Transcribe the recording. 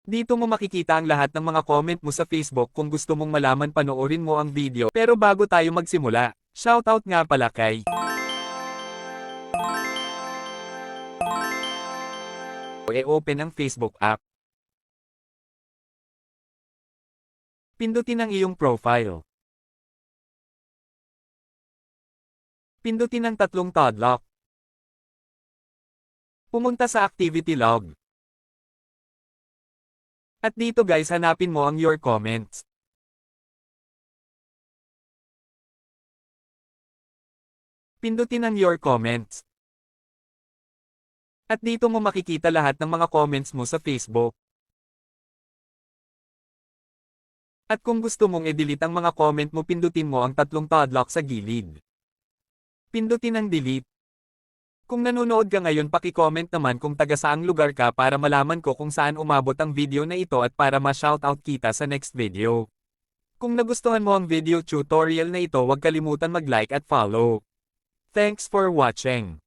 Dito mo makikita ang lahat ng mga comment mo sa Facebook kung gusto mong malaman panoorin mo ang video. Pero bago tayo magsimula, shoutout nga pala kay E-open ang Facebook app. Pindutin ang iyong profile. Pindutin ang tatlong toglock. Pumunta sa activity log. At dito guys hanapin mo ang your comments. Pindutin ang your comments. At dito mo makikita lahat ng mga comments mo sa Facebook. At kung gusto mong i-delete ang mga comment mo pindutin mo ang tatlong padlock sa gilid. Pindutin ang delete. Kung nanonood ka ngayon paki-comment naman kung taga saang lugar ka para malaman ko kung saan umabot ang video na ito at para ma-shoutout kita sa next video. Kung nagustuhan mo ang video tutorial na ito huwag kalimutan mag-like at follow. Thanks for watching.